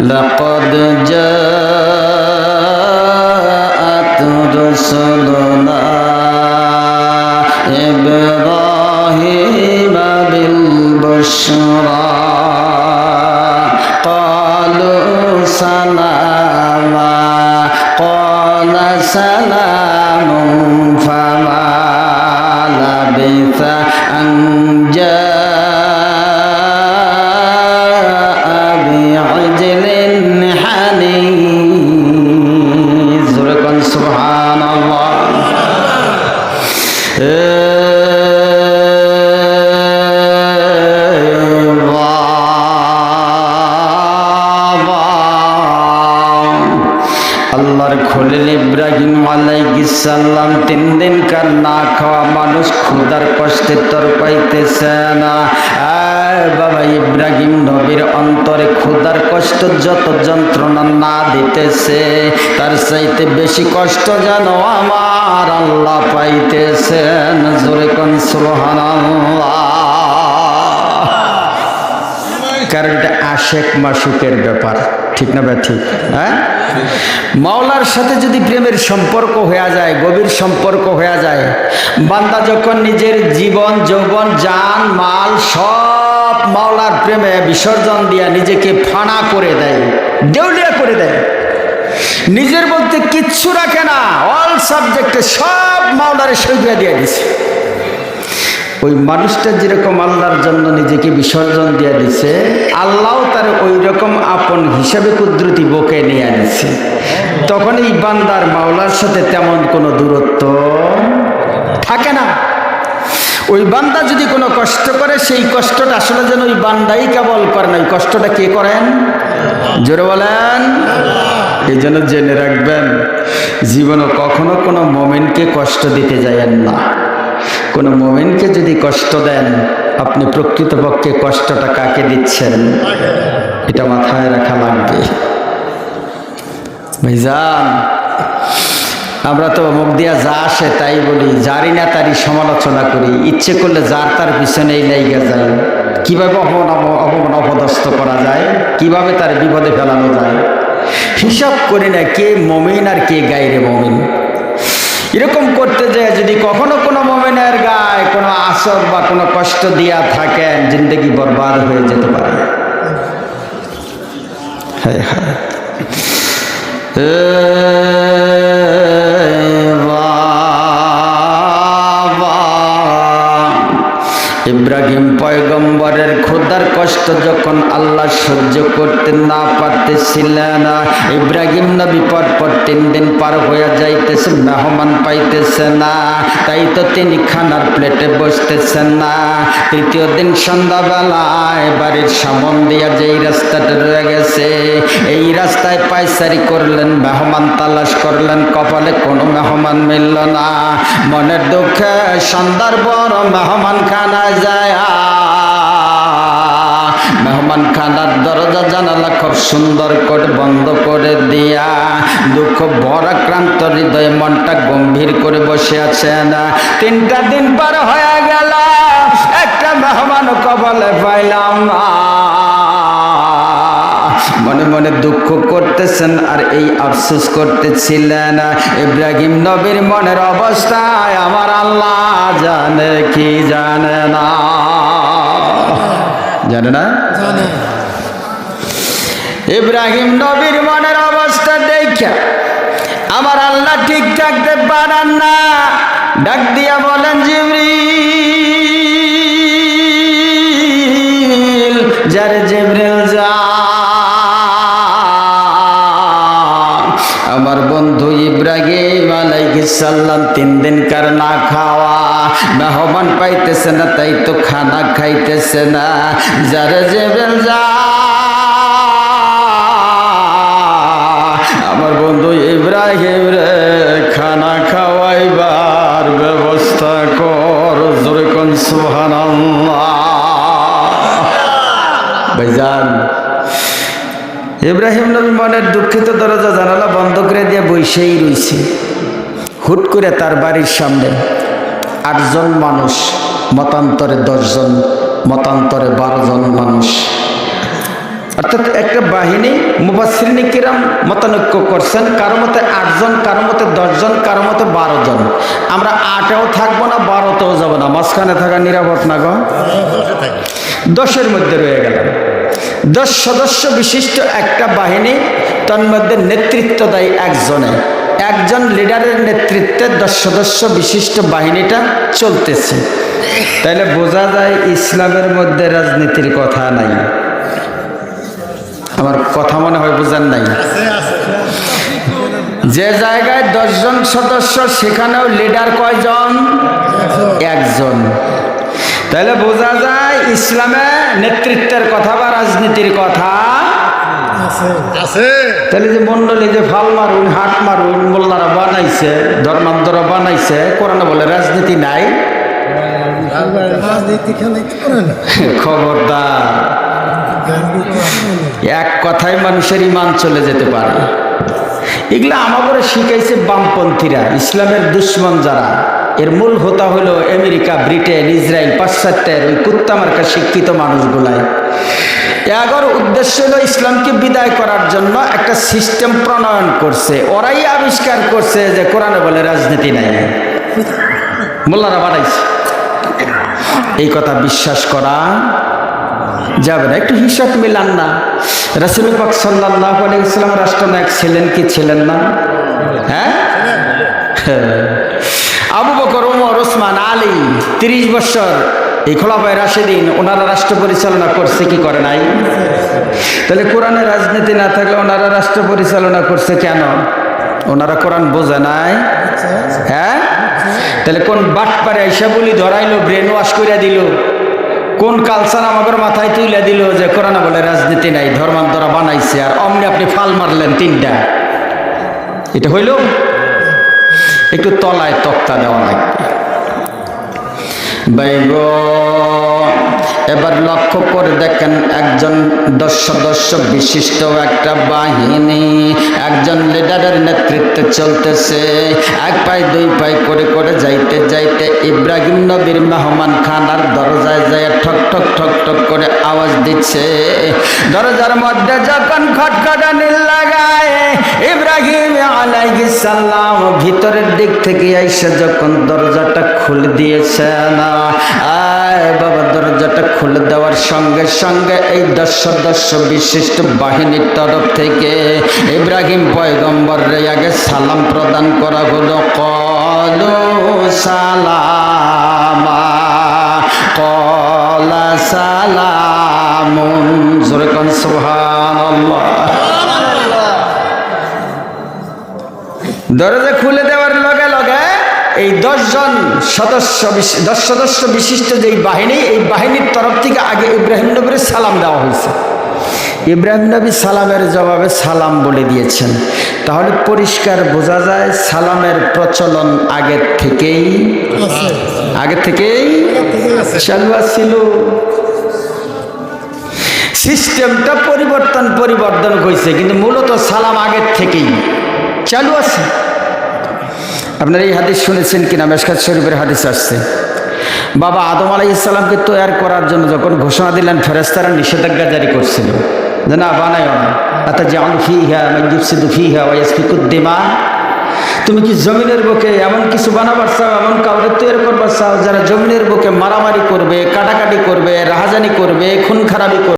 لقد جاءت رسلنا إبراهيم بالبشرى قالوا سلاما قال سلام আলাইহিসসালাম তিন দিন কার না খাওয়া মানুষ ক্ষুধার কষ্টে তর পাইতেছে না। বাবা ইব্রাহিম নবীর অন্তরে ক্ষুধার কষ্ট যত যন্ত্রণা না দিতেছে, তার চাইতে বেশি কষ্ট যেন আমার আল্লাহ পাইতেছেন জোরে কোন সুবহানাল্লাহ। কারণ এটা আশেক মাসুকের ব্যাপার। ঠিক না ঠিক? হ্যাঁ? মাওলার সাথে যদি প্রেমের সম্পর্ক হয়ে যায়, গভীর সম্পর্ক হয়ে যায়, বান্দা যখন নিজের জীবন, যৌবন যান মাল সব মাওলার প্রেমে বিসর্জন দিয়া নিজেকে ফানা করে দেয়, দেউলিয়া করে দেয়। নিজের বলতে কিচ্ছু রাখে না অল সাবজেক্টে সব মাওলারে সইয়া দিয়ে দিছে। ওই মানুষটা যেরকম আল্লাহর জন্য নিজেকে বিসর্জন দিয়ে দিছে, আল্লাহও তার ওই রকম আপন হিসাবে কুদরতি বকে নিয়ে আনিছে। তখন এই বান্দার মাওলার সাথে তেমন কোনো দূরত্ব থাকে না। ওই বান্দা যদি কোনো কষ্ট করে, সেই কষ্টটা আসলে যেন ওই বান্দাই কেবল করে না। ওই কষ্টটা কে করেন? জোরে বলেন। এই জন্য জেনে রাখবেন, জীবনে কখনো কোনো মোমেন্টকে কষ্ট দিতে যায়েন না। কোনো মোমেনকে যদি কষ্ট দেন, আপনি প্রকৃতপক্ষে কষ্টটা কাকে দিচ্ছেন? এটা মাথায় রাখা লাগবে। ভাইজান, আমরা তো মুখ দিয়া যা আসে তাই বলি, যারই না তারই সমালোচনা করি। ইচ্ছে করলে যার তার পিছনেই লাইগা যায়। কীভাবে অপমান অপদস্থ করা যায়? কীভাবে তার বিপদে ফেলানো যায়? হিসাব করি না কে মমিন আর কে গাইরে মমিন। এরকম করতে যায় যদি কখনো কোনো মোমেনের গায়ে কোনো আসর বা কোনো কষ্ট দিয়া থাকেন, জিন্দগি বরবাদ হয়ে যেতে পারে। ইব্রাহিম পয়গম্বরের খোদার কষ্ট যখন আল্লাহ সহ্য করতে না পারতেছিলেন। ইব্রাহিম নবী পর পর তিন দিন পার হয়ে যাইতেছে মেহমান পাইতেছে না তাই তো তিনি খানার প্লেটে বসতেছেন। না তৃতীয় দিন সন্ধ্যাবেলায় বাড়ির সামন দিয়া যেই রাস্তাটা রয়ে গেছে, এই রাস্তায় পায়সারি করলেন, মেহমান তালাশ করলেন, কপালে কোনো মেহমান মিলল না। মনের দুঃখে সন্ধ্যার বড় মেহমান খানা যায় মেহমান খানার দরজা জানালা খুব সুন্দর করে বন্ধ করে দিয়া দুঃখ ভরাক্রান্ত হৃদয়ে মনটা গম্ভীর করে বসে আছেন তিনটা দিন পার হয়ে গেল, একটা মেহমান কবলে পাইলাম মনে মনে দুঃখ করতেছেন আর এই আফসোস করতেছিলেন ইব্রাহিম নবীর মনের অবস্থায় আমার আল্লাহ জানে কি জানে না। জানে। না ইব্রাহিম নবীর মনের অবস্থা দেখা আমার আল্লাহ ঠিক থাকতে পারেন না। ডাক দিয়া বলেন জিবরিল যারে জিবরিল যা। আমার বন্ধু ইব্রাহিম আলাইহিস সালাম তিন দিন কার না খাওয়া মেহমান পাইতেছে না, তাই তো খানা খাইতেছে না। যারে জিবরিল যা। আমার বন্ধু ইব্রাহিম রে, খানা খাওয়াইবার ব্যবস্থা কর, জোরে কোন সুবহানাল্লাহ। ভাইজান, ইব্রাহিম নবী মনের দুঃখিত দরজা জানালা বন্ধ করে দিয়ে বসেই রইছে। হুট করে তার বাড়ির সামনে আটজন মানুষ, মতান্তরে দশজন, মতান্তরে বারো জন মানুষ। অর্থাৎ একটা বাহিনী মুবাসিনী কিরাম মতানৈক্য করছেন, কারও মতে আটজন, কারও মতে দশজন, কারও মতে বারো জন আমরা আটেও থাকব না, বারোতেও যাব না। মাঝখানে থাকা নিরাপদ না গো? দশের মধ্যে রয়ে গেলাম। দশ সদস্য বিশিষ্ট একটা বাহিনী, তার মধ্যে নেতৃত্ব দেয় একজনে। একজন লিডারের নেতৃত্বে দশ সদস্য বিশিষ্ট বাহিনীটা চলতেছে। তাহলে বোঝা যায় ইসলামের মধ্যে রাজনীতির কথা নাই। আমার কথা মনে হয় বোঝার নাই। যে জায়গায় দশজন সদস্য, সেখানেও লিডার কয়জন? একজন। তাহলে বোঝা যায় ইসলামে নেতৃত্বের কথা বা রাজনীতির কথা আছে। তাহলে যে মন্ডলী যে ফাল মারুন হাট মারুন মোল্লারা বানাইছে ধর্মান্তরা বানাইছে কোরআনে বলে রাজনীতি নাই। খবরদার। এক কথায় মানুষের ইমান চলে যেতে পারে। এগুলো আমাদের শিখাইছে বামপন্থীরা ইসলামের দুশ্মন যারা। এর মূল হোতা হলো আমেরিকা ব্রিটেন ইসরায়েল পাশ্চাত্যের ওই কুত্তামার্কা শিক্ষিত মানুষগুলাই। এগর উদ্দেশ্য হলো ইসলামকে বিদায় করার জন্য একটা সিস্টেম প্রণয়ন করছে। ওরাই আবিষ্কার করছে যে কোরআনে বলে রাজনীতি নাই। মোল্লারা বাড়াইছে। এই কথা বিশ্বাস করা যাবে না। একটু হিসাব মিলান না। রাসুল পাক সাল্লাহ আলাইসাল্লাম রাষ্ট্রনায়ক ছিলেন কি ছিলেন না? হ্যাঁ? আবু বকর ওমর ওসমান, আলী, তিরিশ বছর এই খোলাফায় রাশেদিন ওনারা রাষ্ট্র পরিচালনা করছে কি করে নাই? তাহলে কোরআনে রাজনীতি না থাকলে ওনারা রাষ্ট্র পরিচালনা করছে কেন? ওনারা কোরআন বোঝে নাই। হ্যাঁ? তাহলে কোন বাট পারে আইসা বলি ধরাইলো ব্রেন ওয়াশ করে দিল, কোন কালচার আমাদের মাথায় তুলে দিল যে কোরআনে বলে রাজনীতি নাই, ধর্মান্তরা বানাইছে আর অমনি আপনি ফাল মারলেন তিনটা। এটা হইল? একটু তলায় তক্তা দেওয়া লাগবে। বাইগ এবার লক্ষ্য করে দেখেন, একজন দশ সদস্য বিশিষ্ট একটা বাহিনী, একজন লিডারের নেতৃত্বে চলতেছে। এক পাই দুই পাই করে করে যাইতে যাইতে ইব্রাহিম নবীর মেহমান খানার দরজায় যায় ঠক ঠক ঠক ঠক করে আওয়াজ দিচ্ছে। দরজার মধ্যে যখন খটখটানি লাগায়, ইব্রাহিম আলাইহিস সালাম ভিতরের দিক থেকে এসে যখন দরজাটা খুলে দিয়েছে না বাবা দরজাটা খুলে দেওয়ার সঙ্গে সঙ্গে এই দশ সদস্য বিশিষ্ট বাহিনীর তরফ থেকে ইব্রাহিম পয়গম্বর রে আগে সালাম প্রদান করা হলো। কলু সালামা, কলা দরজা খুলে এই দশজন সদস্য দশ সদস্য বিশিষ্ট যেই বাহিনী, এই বাহিনীর তরফ থেকে আগে ইব্রাহিম নবীর সালাম দেওয়া হয়েছে। ইব্রাহিম নবী সালামের জবাবে সালাম বলে দিয়েছেন। তাহলে পরিষ্কার বোঝা যায় সালামের প্রচলন আগের থেকেই আগে থেকেই চালু ছিল। সিস্টেমটা পরিবর্তন পরিবর্তন হয়েছে, কিন্তু মূলত সালাম আগের থেকেই চালু আছে। আপনারা এই হাদিস শুনেছেন কিনা? মেশকাত শরীফের হাদিস আসছে। বাবা আদম আলাই ইসলামকে তৈয়ার করার জন্য যখন ঘোষণা দিলেন ফেরেস্তারা নিষেধাজ্ঞা জারি করছিল। যে না। বানায় না আতা জান ফি হ্যা মঞ্জুসিদু ফি হ্যা তুমি কি জমিনের বুকে এমন কিছু বানাবার চাও, এমন কাউকে তৈরি করবার চাও, যারা জমিনের বুকে মারামারি করবে, কাটাকাটি করবে, রাহাজানি করবে খুন খারাপি করবে?